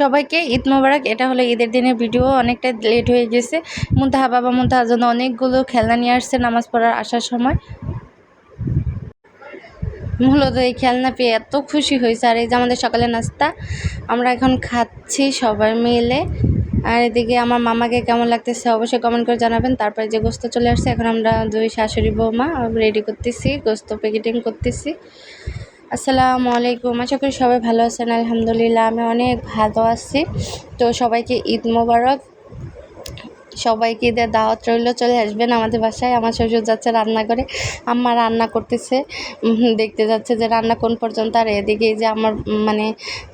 সবাইকে ঈদ মোবারক। এটা হলো ঈদের দিনের ভিডিও। অনেকটা লেট হয়ে গেছে। মুন্তাহা বাবা, মুন্তাহার জন্য অনেকগুলো খেলনা নিয়ে আসছে নামাজ পড়ার আসার সময়। মূলত এই খেলনা পেয়ে এত খুশি হয়েছে। আর এই যে আমাদের সকালে নাস্তা, আমরা এখন খাচ্ছি সবাই মিলে। আর এদিকে আমার মামাকে কেমন লাগতেছে অবশ্যই কমেন্ট করে জানাবেন। তারপরে যে গোস্ত চলে আসছে, এখন আমরা দুই শাশুড়ি বৌমা রেডি করতেছি, গোস্ত প্যাকেটিং করতেছি। আসসালামু আলাইকুম। আশা করি সবাই ভালো আছেন, আলহামদুলিল্লাহ। আমি অনেক ভালো আছি। তো সবাইকে ঈদ মোবারক। সবাইকে ঈদের দাওয়াত রইল, চলে আসবেন আমাদের বাসায়। আমার শ্বশুর যাচ্ছে রান্না করে আম্মা রান্না করতেছে। দেখতে যাচ্ছে যে রান্না কোন পর্যন্ত। আর এদিকে যে আমার মানে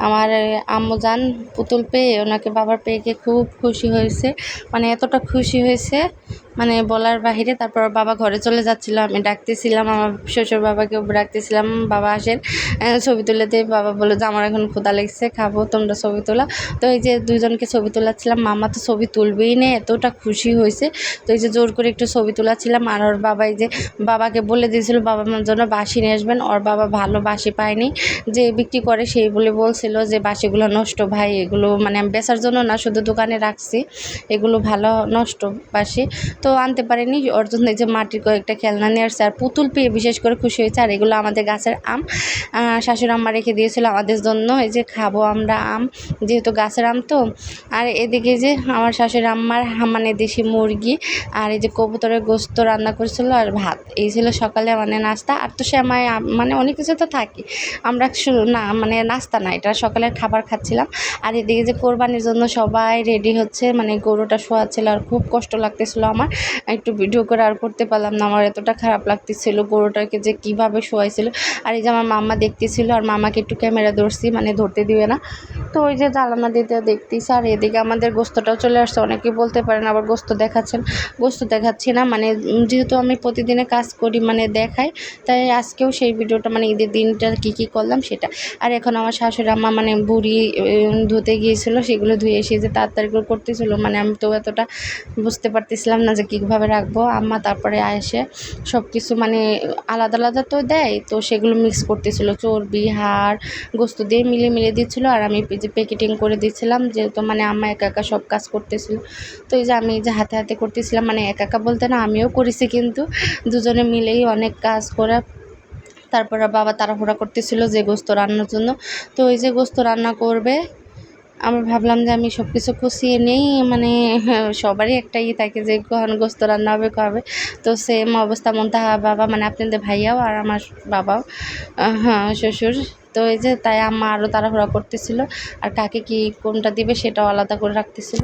আমার আম্মু যান পুতুল পেয়ে, ওনাকে বাবার পেয়েকে খুব খুশি হয়েছে। মানে এতটা খুশি হয়েছে মানে বলার বাহিরে। তারপর বাবা ঘরে চলে যাচ্ছিল আমি ডাকতেছিলাম, আমার শ্বশুর বাবাকেও ডাকতেছিলাম বাবা আসেন ছবি তুলে দিয়ে বাবা বলল যে, আমার এখন ক্ষুদা লেগেছে, খাব, তোমরা ছবি তোলা। তো এই যে দুজনকে ছবি তোলাচ্ছিলাম, মামা তো ছবি তুলবেই না, এতটা খুশি হয়েছে। তো এই যে জোর করে একটু ছবি তোলাচ্ছিলাম আর ওর বাবা এই যে বাবাকে বলে দিয়েছিল, বাবা মার জন্য বাসি নিয়ে আসবেন। ওর বাবা ভালো বাসি পায়নি। যে বিক্রি করে সেই বলে বলছিল যে, বাসিগুলো নষ্ট ভাই, এগুলো মানে আমি বেচার জন্য না, শুধু দোকানে রাখছি। এগুলো ভালো নষ্ট বাসি। তো আনতে পারেনি। ওর জন্য এই যে মাটির কয়েকটা খেলনা নিয়ে আসছে। আর পুতুল পেয়ে বিশেষ করে খুশি হয়েছে। আর এগুলো আমাদের গাছের আম। শাশুড়ি আম্মা রেখে দিয়েছিল আমাদের জন্য। এই যে খাব আমরা আম, যেহেতু গাছের আম তো। আর এদিকে যে আমার শাশুড়ি আম্মার মানে দেশি মুরগি আর এই যে কবুতরের গোস্ত রান্না করেছিল আর ভাত। এই ছিল সকালে মানে নাস্তা। আর তো শ্যামাই মানে অনেক কিছু তো থাকি। আমরা না মানে নাস্তা না, এটা সকালের খাবার খাচ্ছিলাম। আর এদিকে যে কোরবানির জন্য সবাই রেডি হচ্ছে মানে গরুটা শোয়াচ্ছিল আর খুব কষ্ট লাগতেছিল আমার। একটু ভিডিও করে আর করতে পারলাম না, আমার এতটা খারাপ লাগতেছিল গরুটাকে যে কীভাবে শোয়াইছিল। আর এই যে আমার মাম্মা দেখতেছিল আর মামাকে একটু ক্যামেরা ধরছি মানে ধরতে দিবে না। তো ওই যে জ্বালানা দিতে দেখতেছি আর এদিকে আমাদের গোস্তটাও চলে আসছে। অনেকে বলতে পারেন আবার গোস্ত দেখাচ্ছেন। গোস্ত দেখাচ্ছি না মানে যেহেতু আমি প্রতিদিনে কাজ করি মানে দেখাই, তাই আজকেও সেই ভিডিওটা মানে ঈদের দিনটা কী কী করলাম সেটা। আর এখন আমার শাশুড়ি আম্মা মানে বুড়ি ধুতে গিয়েছিল, সেগুলো ধুয়ে এসে যে তাড়াতাড়ি করে করতেছিল মানে আমি তো এতটা বুঝতে পারতেছিলাম না যে কীভাবে রাখব। আম্মা তারপরে এসে সব কিছু মানে আলাদা আলাদা তো দেয়, তো সেগুলো মিক্স করতেছিল। চর্বি, হাড়, গোস্ত দিয়ে মিলিয়ে মিলিয়ে দিচ্ছিল, আর আমি যে প্যাকেটিং করে দিচ্ছিলাম যেহেতু মানে আম্মা একা একা সব কাজ করতেছিল। তো এই যে আমি যে হাতে হাতে করতেছিলাম মানে একা একা বলতে না, আমিও করেছি কিন্তু। দুজনে মিলেই অনেক কাজ করে। তারপরে বাবা তাড়াহুড়া করতেছিল যে গোস্ত রান্নার জন্য। তো ওই যে গোস্ত রান্না করবে, আমি ভাবলাম যে আমি সব কিছু কুচিয়ে নেই মানে সবারই একটা ই থাকে যে কখন গোস্ত রান্না হবে কবে তো সেম অবস্থা মন্তাহা বাবা মানে আপনাদের ভাইয়াও আর আমার বাবাও হ্যাঁ শ্বশুর। তো এই যে তাই আম্মা আরও তাড়াহুড়া করতেছিল। আর কাকে কি কোনটা দিবে সেটাও আলাদা করে রাখতেছিল।